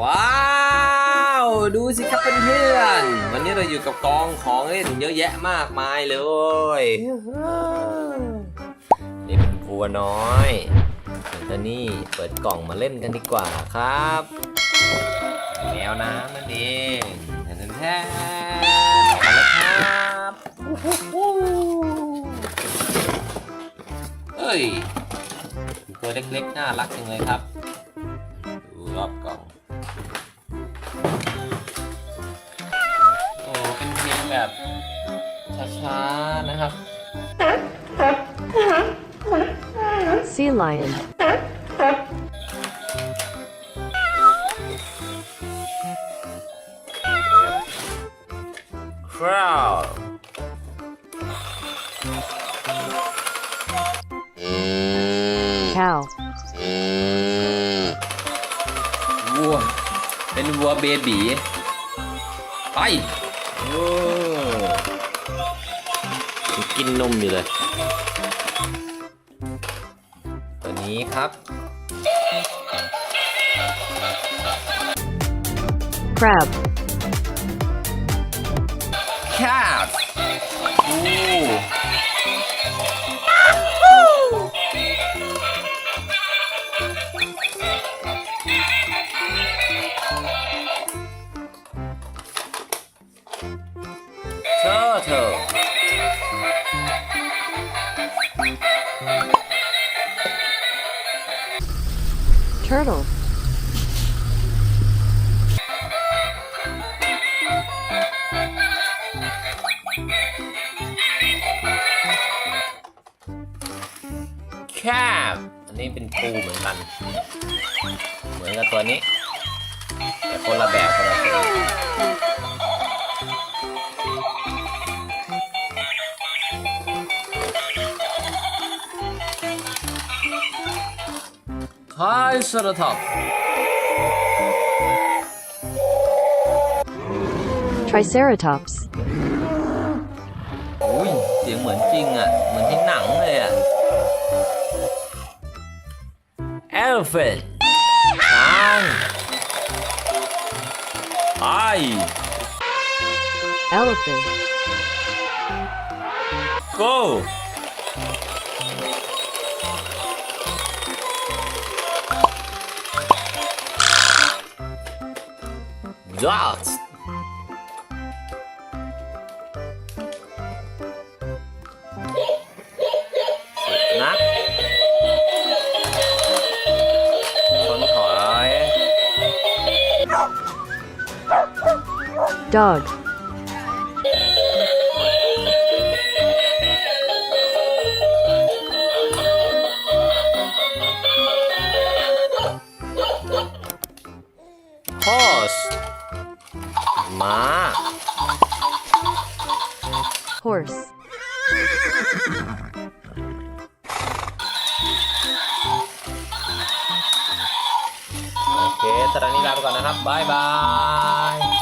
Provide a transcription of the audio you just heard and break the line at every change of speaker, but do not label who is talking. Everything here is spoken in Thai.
ว้าว ดูสิครับเพื่อนๆวันนี้เราอยู่กับกองของเล่นเยอะแยะมากมายเลยนี่เป็นวัวน้อยส่วนตัวนี้เปิดกล่องมาเล่นกันดีกว่าครับแมวน้ำนั่นเองแทนแทนมาแล้วครับเฮ้ยตัวเล็กๆน่ารักจังเลยครับ ดูรอบกล่อง แบบช้าๆนะครับ
Sea lion.
คราว
Cow.
วัว เป็นวัวเบบีไปโอ้ยัง กินนมอยู่เลย ตัวนี้ครับ
Crab.
cat โอ้เธอเธอ
Turtle.
crab อันนี้เป็นปูเหมือนกัน เหมือนกับตัวนี้ แต่คนละแบบคนละสี คายสระท็อป
Triceratops.
อุ้ยเสียงเหมือนจริงอะ เหมือนที่หนังเลยอะ elephant ช้างไอ
Elephant.
go ดอทนักคนถอย
Dog.
horse ม้า
Horse.
โอเคสำหรับนี้ลาไปก่อนนะครับ บ๊ายบาย